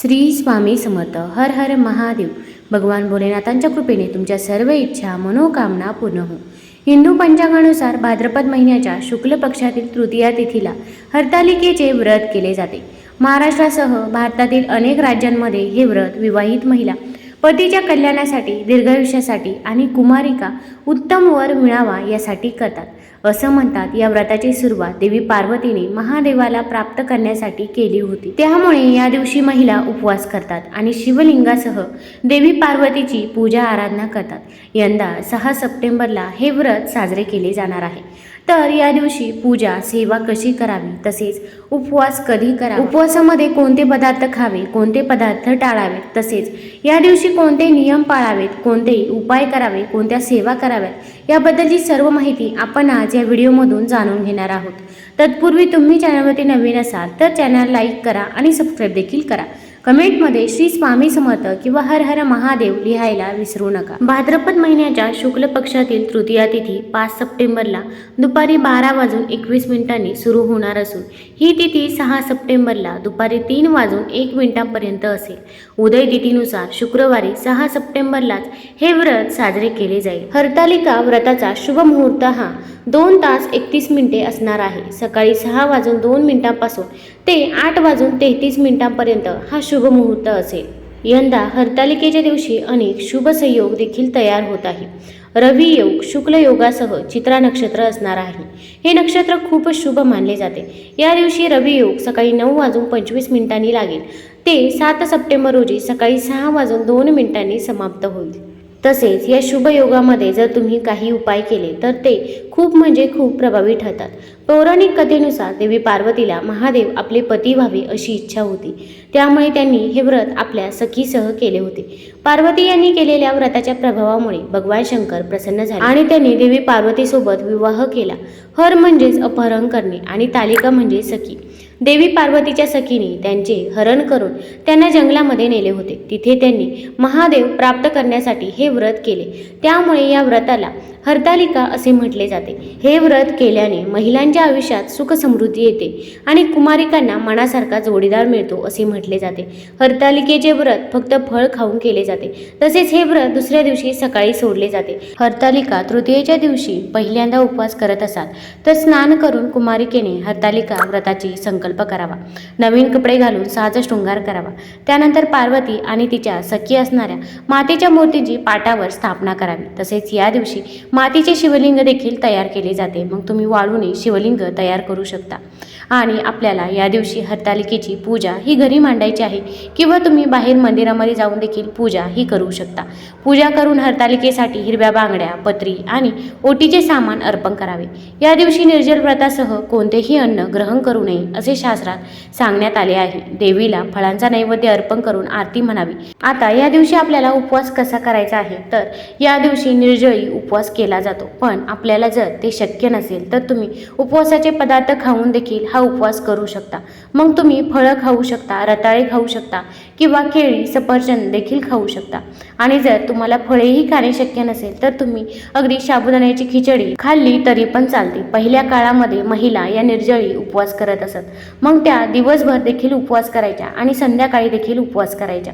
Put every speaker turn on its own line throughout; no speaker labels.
श्री स्वामी समर्थ. हर हर महादेव. भगवान भोलेनाथांच्या कृपेने तुमच्या सर्व इच्छा मनोकामना पूर्ण हो हिंदू पंचांगानुसार भाद्रपद महिन्याच्या शुक्ल पक्षातील तृतीया तिथीला हरतालिकेचे व्रत केले जाते. महाराष्ट्रासह भारतातील अनेक राज्यांमध्ये हे व्रत विवाहित महिला पतीच्या कल्याणासाठी दीर्घायुष्यासाठी आणि कुमारिका उत्तम वर मिळावा यासाठी करतात. असं म्हणतात या व्रताची सुरुवात देवी पार्वतीने महादेवाला प्राप्त करण्यासाठी केली होती. त्यामुळे या दिवशी महिला उपवास करतात आणि शिवलिंगासह देवी पार्वतीची पूजा आराधना करतात. यंदा सहा सप्टेंबरला हे व्रत साजरे केले जाणार आहे. तर या दिवशी पूजा सेवा कशी करावी तसेच उपवास कधी करावा? उपवासामध्ये कोणते पदार्थ खावे कोणते पदार्थ टाळावेत? तसेच या दिवशी कोणते नियम पाळावेत? कोणते उपाय करावे? कोणत्या सेवा कराव्यात? याबद्दलची सर्व माहिती आपण आज या व्हिडिओमधून जाणून घेणार आहोत. तत्पूर्वी तुम्ही चॅनलवरती नवीन असाल तर चॅनल लाईक करा आणि सबस्क्राईब देखील करा. कमेंटमध्ये श्री स्वामी समर्थ किंवा हर हर महादेव लिहायला विसरू नका. भाद्रपद महिन्याच्या शुक्ल पक्षातील तृतीया तिथी पाच सप्टेंबरला दुपारी बारा वाजून एकवीस मिनिटांनी सुरू होणार असून ही तिथी सहा सप्टेंबरला दुपारी तीन वाजून एक मिनिटांपर्यंत असेल. उदय तिथीनुसार शुक्रवारी सहा सप्टेंबरलाच हे व्रत साजरे केले जाईल. हरतालिका व्रताचा शुभ मुहूर्त हा दोन तास एकतीस मिनिटे असणार आहे. सकाळी सहा वाजून दोन मिनिटांपासून ते आठ वाजून तेहतीस मिनिटांपर्यंत हा शुभ मुहूर्त असेल. यंदा हरतालिकेच्या दिवशी अनेक शुभ संयोग देखील तयार होत आहे. रवी योग शुक्ल योगासह चित्रा नक्षत्र असणार आहे. हे नक्षत्र खूपच शुभ मानले जाते. या दिवशी रवी योग सकाळी नऊ वाजून पंचवीस मिनिटांनी लागेल. ते सात सप्टेंबर रोजी सकाळी सहा वाजून दोन मिनिटांनी समाप्त होईल. तसेच या शुभयोगामध्ये जर तुम्ही काही उपाय केले तर ते खूप म्हणजे खूप प्रभावी ठरतात. पौराणिक कथेनुसार देवी पार्वतीला महादेव आपले पती व्हावे अशी इच्छा होती. त्यामुळे त्यांनी हे व्रत आपल्या सखीसह केले होते. पार्वती यांनी केलेल्या व्रताच्या प्रभावामुळे भगवान शंकर प्रसन्न झाले आणि त्यांनी देवी पार्वतीसोबत विवाह केला. हर म्हणजेच अपहरण करणे आणि तालिका म्हणजे सखी. देवी पार्वतीच्या सखीने त्यांचे हरण करून त्यांना जंगलामध्ये नेले होते. तिथे त्यांनी महादेव प्राप्त करण्यासाठी हे व्रत केले. त्यामुळे या व्रताला हरतालिका असे म्हटले जाते. हे व्रत केल्याने महिलांच्या आयुष्यात सुख समृद्धी येते आणि कुमारिकांना मनासारखा जोडीदार मिळतो असे म्हटले जाते. हरतालिकेचे व्रत फक्त फळ खाऊन केले जाते. तसेच हे व्रत दुसऱ्या दिवशी सकाळी सोडले जाते. हरतालिका तृतीयेच्या दिवशी पहिल्यांदा उपवास करत असाल तर स्नान करून कुमारिकेने हरतालिका व्रताची संकल्प करावा. नवीन कपडे घालून सहज शृंगार करावा. त्यानंतर पार्वती आणि तिच्या सखी असणाऱ्या मातेच्या मूर्तीची पाटावर स्थापना करावी. तसेच या दिवशी मातीचे शिवलिंग देखील तयार केले जाते. मग तुम्ही वाळूने शिवलिंग तयार करू शकता. आणि आपल्याला या दिवशी हरतालिकेची पूजा ही घरी मांडायची आहे किंवा तुम्ही बाहेर मंदिरामध्ये जाऊन देखील पूजा ही करू शकता. पूजा करून हरतालिकेसाठी हिरव्या बांगड्या पत्री आणि ओटीचे सामान अर्पण करावे. या दिवशी निर्जल व्रतासह कोणतेही अन्न ग्रहण करू नये असे शास्त्रात सांगण्यात आले आहे. देवीला फळांचा नैवेद्य अर्पण करून आरती म्हणावी. आता या दिवशी आपल्याला उपवास कसा करायचा आहे? तर या दिवशी निर्जळी उपवास केला जातो. पण आपल्याला जर ते शक्य नसेल तर तुम्ही उपवासाचे पदार्थ खाऊन देखील हा उपवास करू शकता. मग तुम्ही फळं खाऊ शकता रताळे खाऊ शकता किंवा केळी सफरचंद देखील खाऊ शकता. आणि जर तुम्हाला फळेही खाणे शक्य नसेल तर तुम्ही अगदी साबुदाण्याची खिचडी खाल्ली तरी पण चालते. पहिल्या काळामध्ये महिला या निर्जळी उपवास करत असत. मग त्या दिवसभर देखील उपवास करायच्या आणि संध्याकाळी देखील उपवास करायच्या.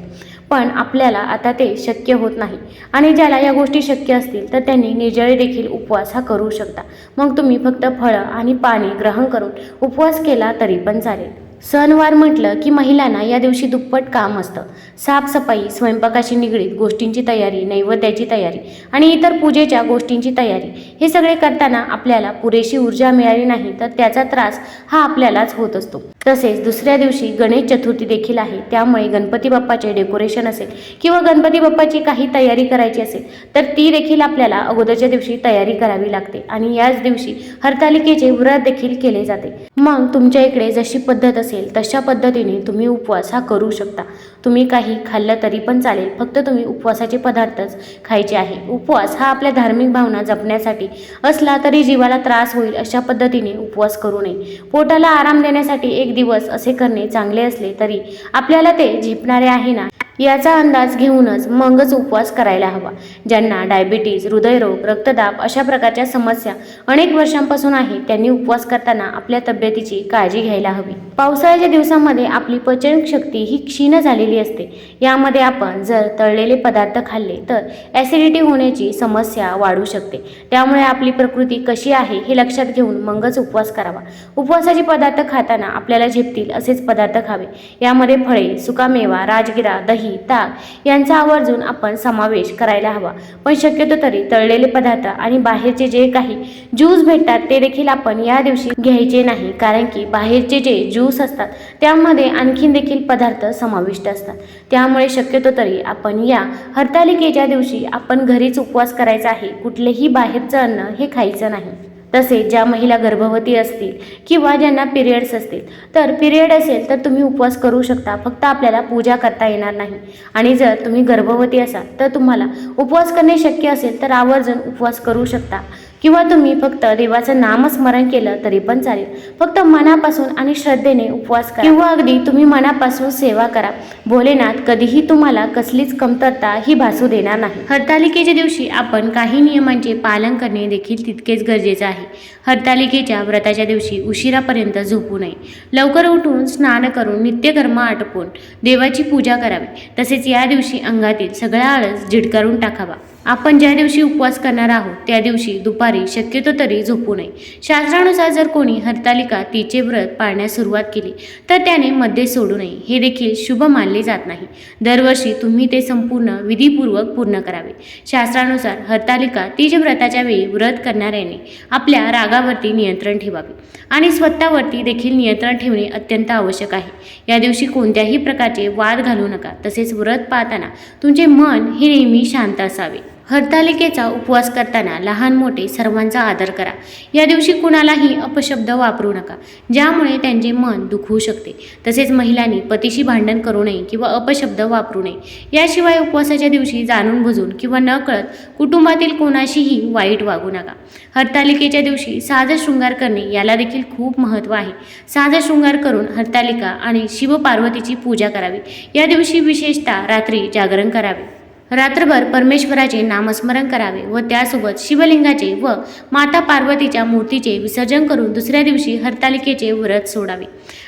पण आपल्याला आता ते शक्य होत नाही. आणि ज्याला या गोष्टी शक्य असतील तर त्यांनी निर्जळी देखील उपवास हा करू शकता. मग तुम्ही फक्त फळं आणि पाणी ग्रहण करून उपवास केला तरी पण चालेल. सणवार म्हटलं की महिलांना या दिवशी दुप्पट काम असतं. साफसफाई स्वयंपाकाशी निगडीत गोष्टींची तयारी नैवेद्याची तयारी आणि इतर पूजेच्या गोष्टींची तयारी. हे सगळे करताना आपल्याला पुरेशी ऊर्जा मिळाली नाही तर त्याचा त्रास हा आपल्यालाच होत असतो. तसेच दुसऱ्या दिवशी गणेश चतुर्थी देखील आहे. त्यामुळे गणपती बाप्पाचे डेकोरेशन असेल किंवा गणपती बाप्पाची काही तयारी करायची असेल तर ती देखील आपल्याला अगोदरच्या दिवशी तयारी करावी लागते आणि याच दिवशी हरतालिकेचे व्रत देखील केले जाते. मग तुमच्या इकडे जशी पद्धत असेल तशा पद्धतीने तुम्ही उपवास हा करू शकता. तुम्ही काही खाल्लं तरी पण चालेल फक्त तुम्ही उपवासाचे पदार्थच खायचे आहे. उपवास हा आपल्या धार्मिक भावना जपण्यासाठी असला तरी जीवाला त्रास होईल अशा पद्धतीने उपवास करू नये. पोटाला आराम देण्यासाठी एक दिवस असे करणे चांगले असले तरी आपल्याला ते झेपणारे आहे ना? याचा अंदाज घेऊनच मगच उपवास करायला हवा. ज्यांना डायबिटीज हृदयरोग रक्तदाब अशा प्रकारच्या समस्या अनेक वर्षांपासून आहेत त्यांनी उपवास करताना आपल्या तब्येतीची काळजी घ्यायला हवी. पावसाळ्याच्या दिवसामध्ये आपली पचनशक्ती ही क्षीण झालेली असते. यामध्ये आपण जर तळलेले पदार्थ खाल्ले तर ॲसिडिटी होण्याची समस्या वाढू शकते. त्यामुळे आपली प्रकृती कशी आहे हे लक्षात घेऊन मगच उपवास करावा. उपवासाचे पदार्थ खाताना आपल्याला झेपतील असेच पदार्थ खावे. यामध्ये फळे सुकामेवा राजगिरा दही ताक यांचा आवर्जून आपण समावेश करायला हवा. पण शक्यतो तरी तळलेले पदार्थ आणि बाहेरचे जे काही ज्यूस भेटतात ते देखील आपण या दिवशी घ्यायचे नाही. कारण की बाहेरचे जे ज्यूस असतात त्यामध्ये आणखीन देखील पदार्थ समाविष्ट असतात. त्यामुळे शक्यतो तरी आपण या हरतालिकेच्या दिवशी आपण घरीच उपवास करायचा आहे. कुठलेही बाहेरचं अन्न हे खायचं नाही. तसेच ज्या महिला गर्भवती असतील किंवा ज्यांना पिरियड्स असतील तर पिरियड असेल तर तुम्ही उपवास करू शकता. फक्त आपल्याला पूजा करता येणार नाही. आणि जर तुम्ही गर्भवती असाल तर तुम्हाला उपवास करणे शक्य असेल तर आवर्जून उपवास करू शकता. किंवा तुम्ही फक्त देवाचं नामस्मरण केलं तरी पण चालेल. फक्त मनापासून आणि श्रद्धेने उपवास करा. किंवा अगदी तुम्ही मनापासून सेवा करा. भोलेनाथ कधीही तुम्हाला कसलीच कमतरता ही भासू देणार नाही. हरतालिकेच्या दिवशी आपण काही नियमांचे पालन करणे देखील तितकेच गरजेचे आहे. हरतालिकेच्या व्रताच्या दिवशी उशिरापर्यंत झोपू नये. लवकर उठून स्नान करून नित्यकर्म आटपून देवाची पूजा करावी. तसेच या दिवशी अंगातील सगळा आळस झिडकारून टाकावा. आपण ज्या दिवशी उपवास करणार आहोत त्या दिवशी दुपारी शक्यतो तरी झोपू नये. शास्त्रानुसार जर कोणी हरतालिका तिचे व्रत पाळण्यास सुरुवात केली तर त्याने मध्ये सोडू नये. हे देखील शुभ मानले जात नाही. दरवर्षी तुम्ही ते संपूर्ण विधीपूर्वक पूर्ण करावे. शास्त्रानुसार हरतालिका तीज व्रताच्या वेळी व्रत करणाऱ्याने आपल्या रागावरती नियंत्रण ठेवावे आणि स्वतःवरती देखील नियंत्रण ठेवणे अत्यंत आवश्यक आहे. या दिवशी कोणत्याही प्रकारचे वाद घालू नका. तसेच व्रत पाहताना तुमचे मन हे नेहमी शांत असावे. हरतालिकेचा उपवास करताना लहान मोठे सर्वांचा आदर करा. या दिवशी कुणालाही अपशब्द वापरू नका ज्यामुळे त्यांचे मन दुखवू शकते. तसेच महिलांनी पतीशी भांडण करू नये किंवा अपशब्द वापरू नये. याशिवाय उपवासाच्या दिवशी जाणून बुजून किंवा न कळत कुटुंबातील कोणाशीही वाईट वागू नका. हरतालिकेच्या दिवशी साज शृंगार करणे याला देखील खूप महत्त्व आहे. साज शृंगार करून हरतालिका आणि शिवपार्वतीची पूजा करावी. या दिवशी विशेषतः रात्री जागरण करावे. रात्रभर परमेश्वराचे नामस्मरण करावे व त्यासोबत शिवलिंगाचे व माता पार्वतीच्या मूर्तीचे विसर्जन करून दुसऱ्या दिवशी हरतालिकेचे व्रत सोडावे.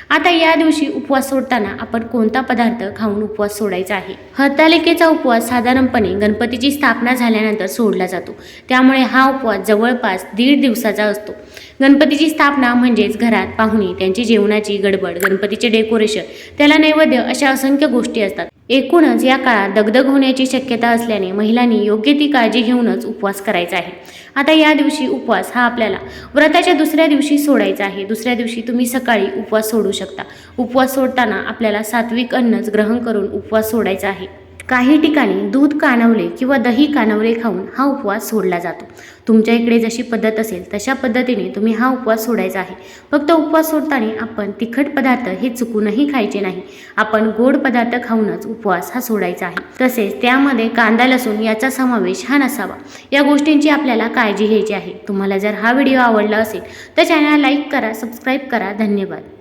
आता या दिवशी उपवास सोडताना आपण कोणता पदार्थ खाऊन उपवास सोडायचा आहे? हरतालिकेचा उपवास साधारणपणे गणपतीची स्थापना झाल्यानंतर सोडला जातो. त्यामुळे हा उपवास जवळपास दीड दिवसाचा असतो. गणपतीची स्थापना म्हणजेच घरात पाहुणे त्यांची जेवणाची गडबड गणपतीचे डेकोरेशन त्याला नैवेद्य अशा असंख्य गोष्टी असतात. एकूणच या काळात दगदग होण्याची शक्यता असल्याने महिलांनी योग्य ती काळजी घेऊनच उपवास करायचा आहे. आता या दिवशी उपवास हा आपल्याला व्रताच्या दुसऱ्या दिवशी सोडायचा आहे. दुसऱ्या दिवशी तुम्ही सकाळी उपवास सोडू शकता. उपवास सोडताना आपल्याला सात्विक अन्नच ग्रहण करून उपवास सोडायचा आहे. काही ठिकाणी दूध कानवले किंवा दही कानवले खाऊन हा उपवास सोडला जातो. तुमच्या इकडे जशी पद्धत असेल तशा पद्धतीने तुम्ही हा उपवास सोडायचा आहे. फक्त उपवास सोडताना आपण तिखट पदार्थ हे चुकूनही खायचे नाही. आपण गोड पदार्थ खाऊनच उपवास हा सोडायचा आहे. तसेच त्यामध्ये कांदा लसूण याचा समावेश हा नसावा. या गोष्टींची आपल्याला काळजी घ्यायची आहे. तुम्हाला जर हा व्हिडिओ आवडला असेल तर चॅनल लाईक करा सबस्क्राईब करा. धन्यवाद.